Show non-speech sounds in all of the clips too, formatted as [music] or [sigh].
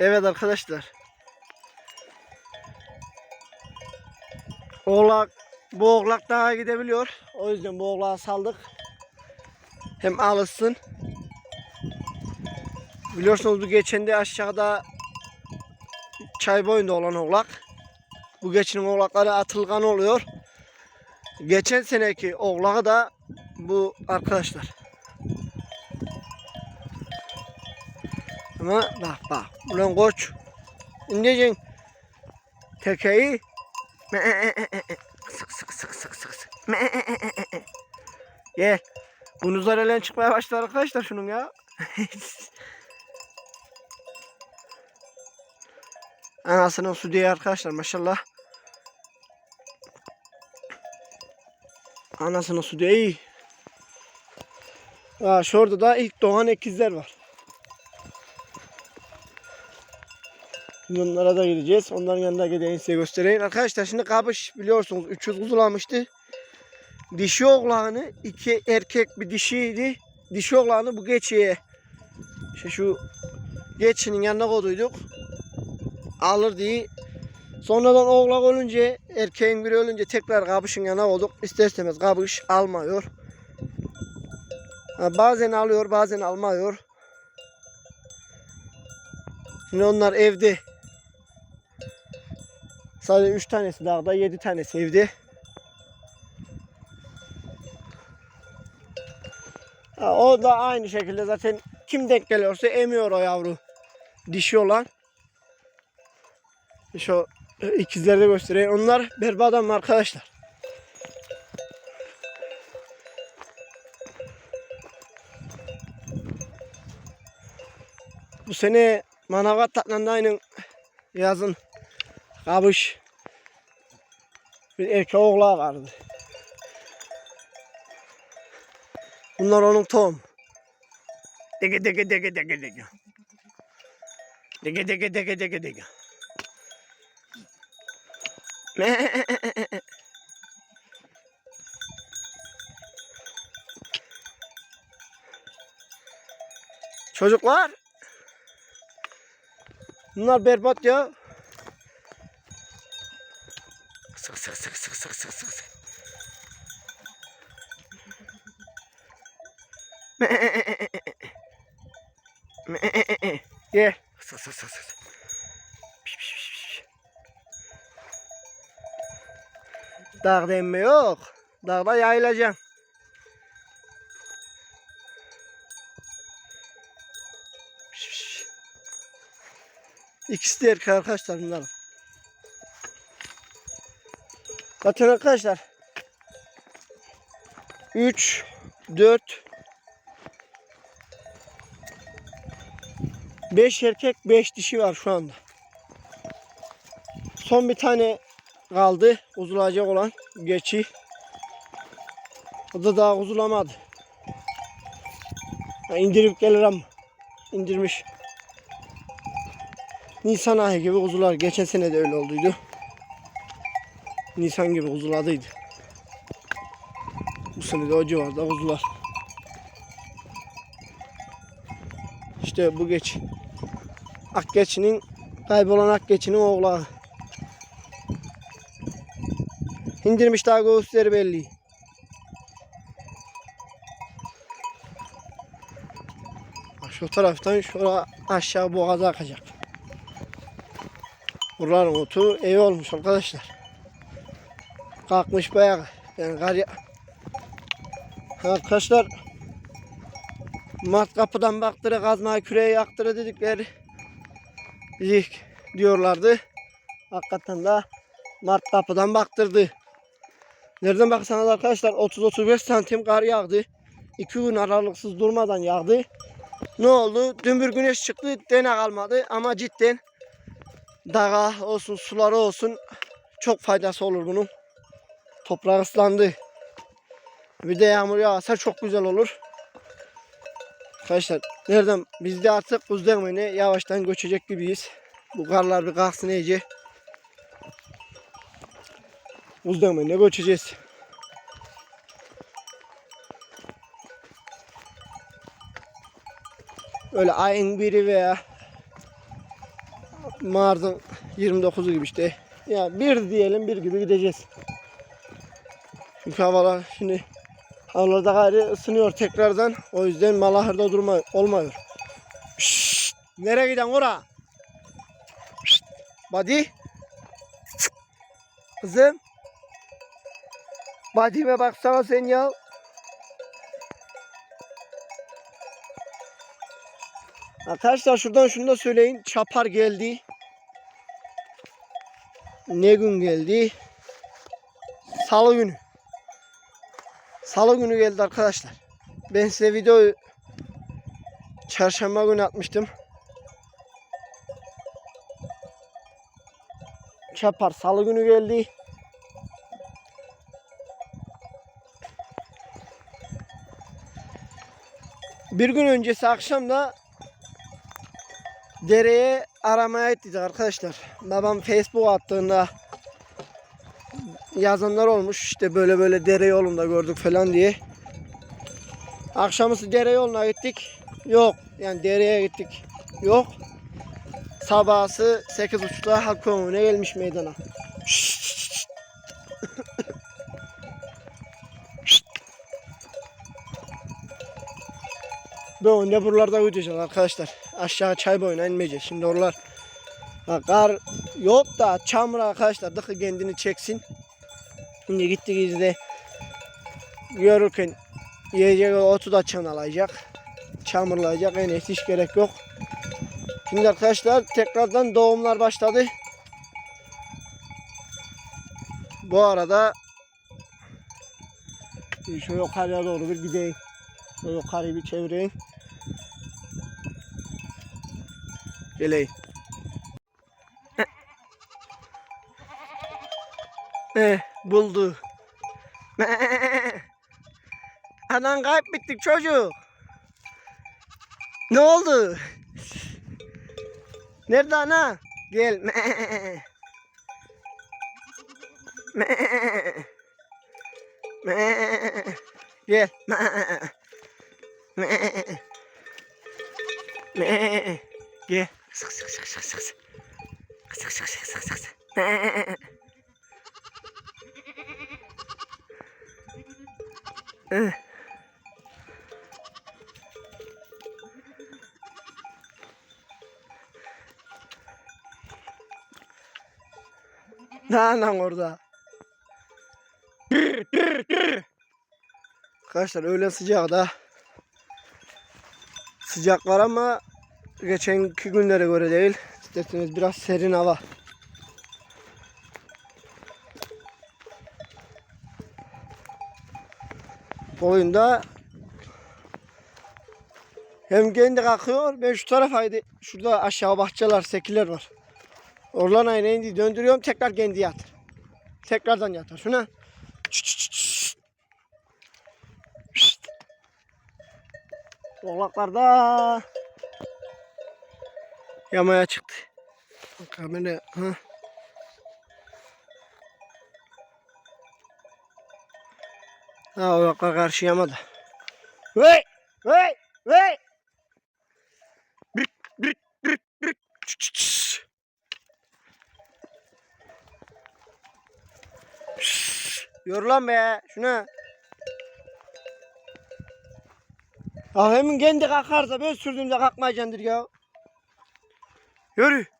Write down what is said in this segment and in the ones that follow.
Evet arkadaşlar. Oğlak bu oğlak daha gidebiliyor. O yüzden bu oğlağı saldık. Hem alışsın. Biliyorsunuz bu geçen aşağıda çay boyunda olan oğlak. Bu geçinin oğlakları atılgan oluyor. Geçen seneki oğlağı da bu arkadaşlar. Ama bak bak. Ulan koç. İndeceksin. Tekeyi. Sık sık sık sık sık sık. Gel. Bunuzlar elen çıkmaya başladı arkadaşlar şunun ya. [laughs] Anasının su diye arkadaşlar maşallah. Anasının su diye iyi. Aa, şurada da ilk doğan ekizler var. Bunlara da gideceğiz. Onların yanına gideyim size göstereyim. Arkadaşlar şimdi kabış biliyorsunuz 300 kuzulamıştı. Dişi oğlanı iki erkek bir dişiydi. Dişi oğlanı bu geçiye işte şu geçinin yanına koyduyduk. Alır diye. Sonradan oğlak ölünce erkeğin biri ölünce tekrar kabışın yanına koyduk. İster istemez kabış almıyor. Bazen alıyor bazen almıyor. Şimdi onlar evde. Sadece 3 tanesi dağda 7 tanesi evde. Ha, o da aynı şekilde zaten kim denk geliyorsa emiyor o yavru. Dişi olan. Şu ikizleri de göstereyim. Onlar berbadan arkadaşlar. Bu sene Manavgat Tatlanday'ın yazın kabış bir erkek oğlağı vardı. Bunlar onun tohum. Dege dege dege dege dege. Dege dege dege dege dege. [laughs] Çocuklar. Bunlar berbat ya. Sık sık sık sık sık sık sık. Ye. Sık sık sık sık. Dağda inme yok. Dağda yayılacaksın. İkisi de erkek arkadaşlar bunların. Zaten arkadaşlar 3 4 5 erkek 5 dişi var şu anda. Son bir tane kaldı uzulacak olan geçi. O da daha uzulamadı. Ha, indirip gelir ama indirmiş. Nisan ayı gibi kuzular. Geçen sene de öyle olduydu. Nisan gibi kuzuladıydı. Bu sene de o civarda kuzular. İşte bu geç. Akgeç'in kaybolan Akgeç'in oğlağı. İndirmiş daha göğüsleri belli. Şu taraftan şura aşağı boğaza akacak. Buraların otu evi olmuş arkadaşlar. Kalkmış bayağı. Yani kar ya... Arkadaşlar Mart kapıdan baktırı kazma küreği yaktırı dedikleri bizi diyorlardı. Hakikaten de Mart kapıdan baktırdı. Nereden baksanız arkadaşlar 30-35 santim kar yağdı. 2 gün aralıksız durmadan yağdı. Ne oldu? Dün bir güneş çıktı dene kalmadı ama cidden dağa olsun suları olsun çok faydası olur bunun. Toprak ıslandı. Bir de yağmur yağarsa çok güzel olur. Arkadaşlar nereden biz de artık Kuzdemine yavaştan göçecek gibiyiz. Bu karlar bir kalksın iyice. Kuzdemine göçeceğiz. Öyle ayın biri veya Mart'ın 29'u gibi işte. Ya bir diyelim bir gibi gideceğiz. Çünkü havalar şimdi havalarda gayri ısınıyor tekrardan. O yüzden malahırda durma olmuyor. Şşşt, nereye giden ora? Badi. Kızım. Badime baksana sen ya. Arkadaşlar şuradan şunu da söyleyin. Çapar geldi. Ne gün geldi? Salı günü. Salı günü geldi arkadaşlar. Ben size videoyu çarşamba günü atmıştım. Çapar salı günü geldi. Bir gün öncesi akşam da dereye aramaya gittik arkadaşlar. Babam Facebook attığında yazanlar olmuş işte böyle böyle dere yolunda gördük falan diye. Akşamısı dere yoluna gittik. Yok yani dereye gittik. Yok. Sabahsı 8.30'da halk konvoyuna gelmiş meydana. Böyle buralarda uyuyacağız arkadaşlar. Aşağı çay boyuna inmeyeceğiz. Şimdi oralar kar yok da çamur arkadaşlar. Dıkı kendini çeksin. Şimdi gitti gizli görürken yiyecek otu da çanalayacak. Çamurlayacak. İyisi hiç gerek yok. Şimdi arkadaşlar tekrardan doğumlar başladı. Bu arada şu yukarıya doğru bir gideyim. Şu yukarıyı bir çevireyim. Geleyim. Eh, buldu. [laughs] Anan kaybettik çocuk. Ne oldu? Nerede ana? Gel. [laughs] Gel. Gel. Sık sık sık sık sık. Sık sık sık sık sık sık. Eh. Ne anan orada? Arkadaşlar öyle sıcak da sıcak var ama geçenki günlere göre değil. İsterseniz biraz serin hava. Boyunda hem kendi kalkıyor. Ben şu tarafaydı. Şurada aşağı bahçeler, sekiler var. Oradan aynı indi döndürüyorum tekrar kendi yatır. Tekrardan yatar. Şuna. Oğlaklarda yamaya çıktı. Kamera ha. Ha oğlaklar karşı yamadı. Hey! Hey! Hey! Brik, brik, brik, brik. Çıt çıt çıt. Yor lan be şuna. Ah hemen kendi kalkarsa ben sürdüğümde kalkmayacaktır ya. Yürü.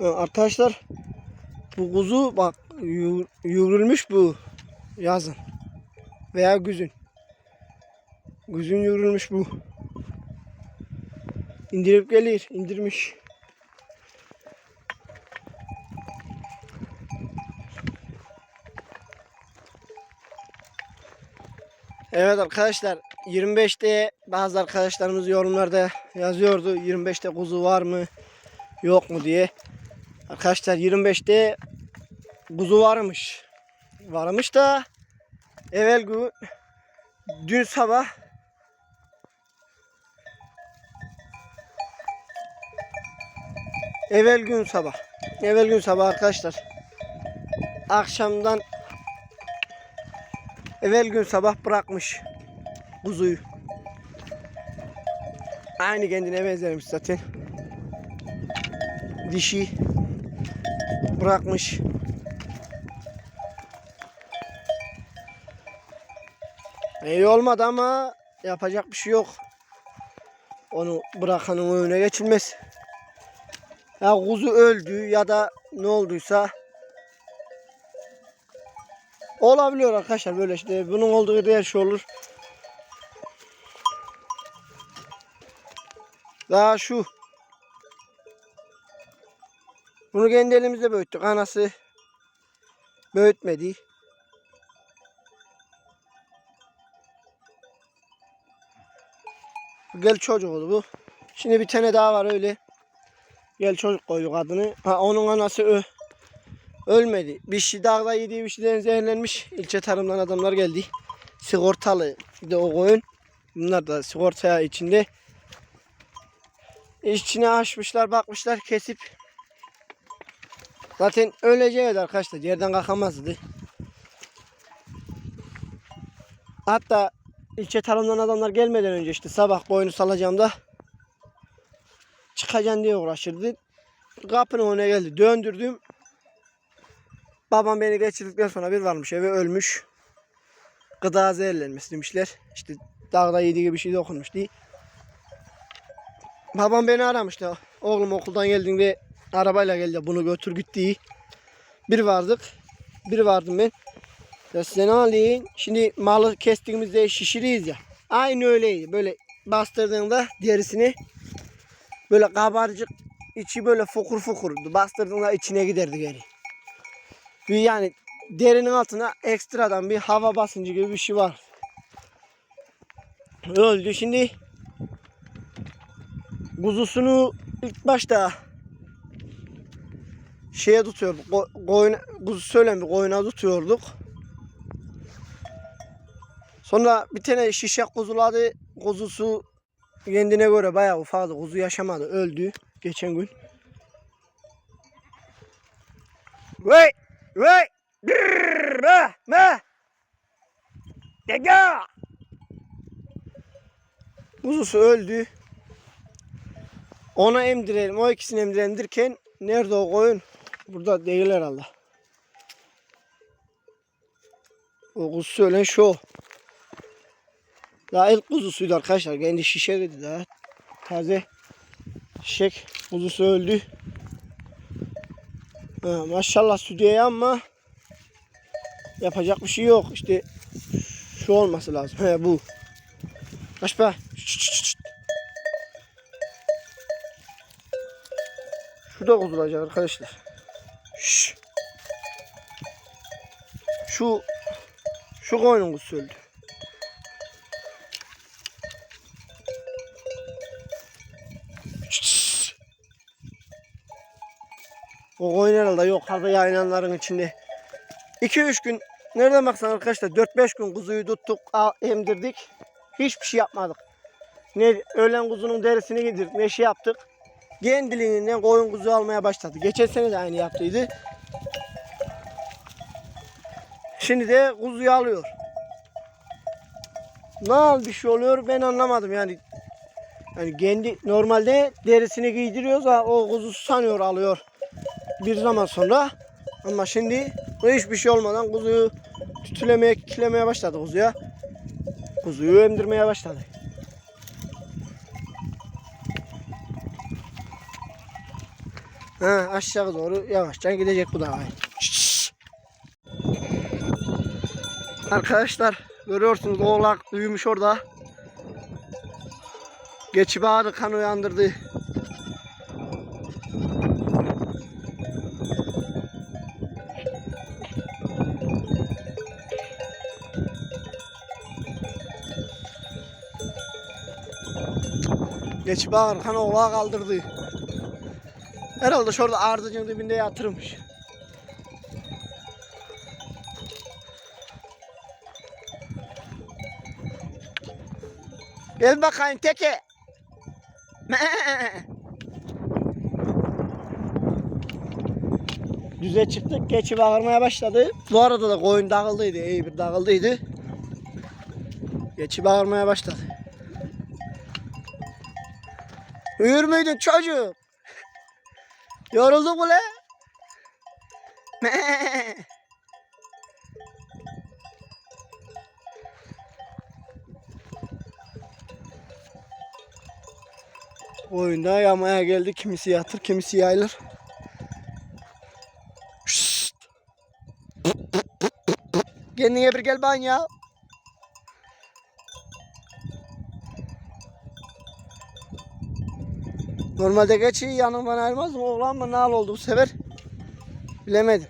Arkadaşlar bu kuzu bak yürülmüş bu yazın veya güzün. Güzün yürülmüş bu. İndirip gelir, indirmiş. Evet arkadaşlar 25'te bazı arkadaşlarımız yorumlarda yazıyordu 25'te kuzu var mı yok mu diye. Arkadaşlar 25'te kuzu varmış. varmış da evvel gün dün sabah evvel gün sabah evvel gün sabah arkadaşlar akşamdan evvel gün sabah bırakmış kuzuyu. Aynı kendine benzermiş zaten. Dişi bırakmış. İyi olmadı ama yapacak bir şey yok. Onu bırakanın önüne geçilmez. Ya kuzu öldü ya da ne olduysa olabiliyor arkadaşlar böyle işte bunun olduğu her şey olur. Daha şu. Bunu kendi elimizde büyüttük. Anası büyütmedi. Gel çocuk oldu bu. Şimdi bir tane daha var öyle. Gel çocuk koyduk adını. Ha, onun anası ö. Ölmedi. Bir şey dağda yediği bir şeyden zehirlenmiş. İlçe tarımdan adamlar geldi. Sigortalı bir de o koyun. Bunlar da sigortaya içinde. İçine açmışlar bakmışlar kesip. Zaten öleceğiydi arkadaşlar. Yerden kalkamazdı. Hatta ilçe tarımdan adamlar gelmeden önce işte sabah koyunu salacağım da diye uğraşırdı. Kapının önüne geldi. Döndürdüm. Babam beni geçirdikten sonra bir varmış eve ölmüş. Gıda zehirlenmesi demişler. İşte dağda yediği bir şey dokunmuş diye. Babam beni aramıştı. Oğlum okuldan geldiğinde arabayla geldi bunu götür git diye. Bir vardık. Bir vardım ben. Ya size ne alayım? Şimdi malı kestiğimizde şişiriyiz ya. Aynı öyleydi. Böyle bastırdığında derisini böyle kabarcık içi böyle fokur fokurdu. Bastırdığında içine giderdi geri. Bir yani derinin altına ekstradan bir hava basıncı gibi bir şey var. Öldü şimdi kuzusunu ilk başta şeye tutuyorduk. Ko- koyun, kuzu söylen bir koyuna tutuyorduk. Sonra bir tane şişe kuzuladı. Kuzusu kendine göre bayağı ufaktı. Kuzu yaşamadı. Öldü geçen gün. Vay! Vay! Brrr, ma! Ma! Dega! Kuzusu öldü. Ona emdirelim. O ikisini emdirelim nerede o koyun? Burada değil herhalde. O ölen şu. Daha ilk kuzusuydu arkadaşlar. Kendi şişe dedi daha. Taze şişek kuzusu öldü. Ha, maşallah sütüye ama yapacak bir şey yok. İşte şu olması lazım. He bu. Kaç be. Şşt. Şurada kuzulacak arkadaşlar. Şu şu koyunun kuzusu öldü. O koyun herhalde yok harbi yayınanların içinde. 2-3 gün nereden baksan arkadaşlar 4-5 gün kuzuyu tuttuk emdirdik. Hiçbir şey yapmadık. Ne ölen kuzunun derisini yedirdik ne şey yaptık. Kendiliğinden koyun kuzu almaya başladı. Geçen sene de aynı yaptıydı. Şimdi de kuzuyu alıyor. Ne al bir şey oluyor ben anlamadım yani. Yani kendi normalde derisini giydiriyoruz ha o kuzusu sanıyor alıyor bir zaman sonra. Ama şimdi hiçbir şey olmadan kuzuyu tütülemeye, kilemeye başladı kuzuya. Kuzuyu emdirmeye başladı. Ha, aşağı doğru yavaşça gidecek bu da. Arkadaşlar görüyorsunuz oğlak uyumuş orada. Geçip ağrı kan uyandırdı. Geçip ağrı kan oğlağı kaldırdı. Herhalde şurada ardıcın dibinde yatırmış. Gel bakayım teke. [laughs] Düze çıktık. Keçi bağırmaya başladı. Bu arada da koyun dağıldıydı. İyi bir dağıldıydı. Keçi bağırmaya başladı. Uyur muydun çocuk? [laughs] Yorulduk mu le? [laughs] Oyunda yamaya geldi. Kimisi yatır, kimisi yayılır. Şşt. Kendine bir gel ban. Normalde geçi yanımdan ayrılmaz mı? Oğlan mı? Nal oldu bu sefer? Bilemedim.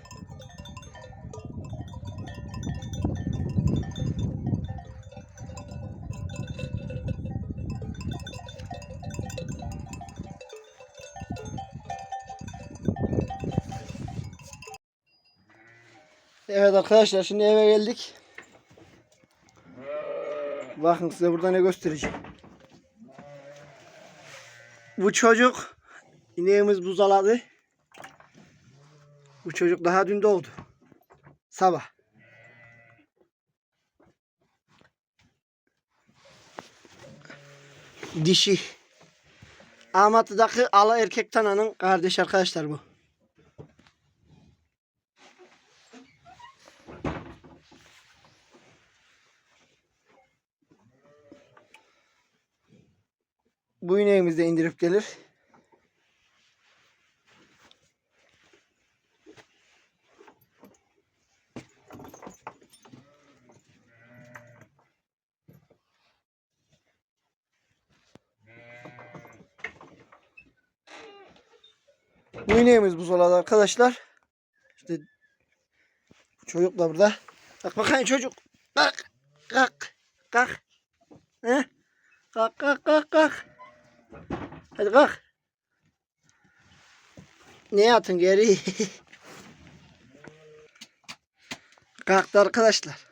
Evet arkadaşlar şimdi eve geldik. Bakın size burada ne göstereceğim. Bu çocuk ineğimiz buzaladı. Bu çocuk daha dün doğdu. Sabah. Dişi. Ahmet'teki ala erkek tananın kardeş arkadaşlar bu. Bu ineğimiz de indirip gelir. Bu ineğimiz buzoladı arkadaşlar. İşte çocuk da burada. Bak bakayım çocuk. Kalk. Kalk. Kalk. He? Kalk kalk kalk kalk. Hadi kalk. Ne yatın geri? [laughs] Kalktı arkadaşlar.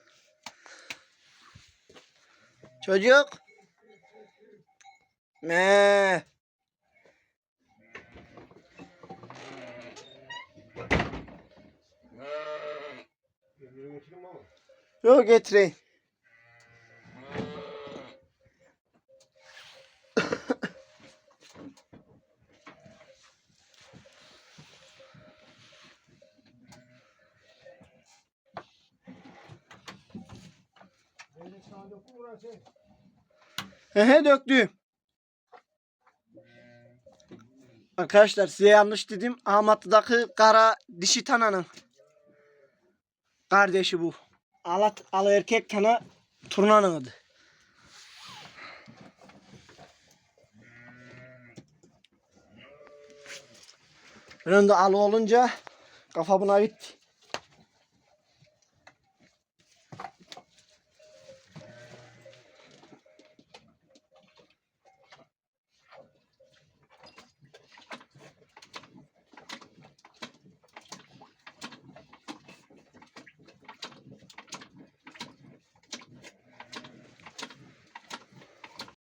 Çocuk. Me. Yok getireyim. Hehe döktüm. Arkadaşlar size yanlış dedim. Ahmet'teki kara dişi tananın kardeşi bu. Alat ala erkek tana turnanın adı. Önünde alı olunca kafa buna gitti.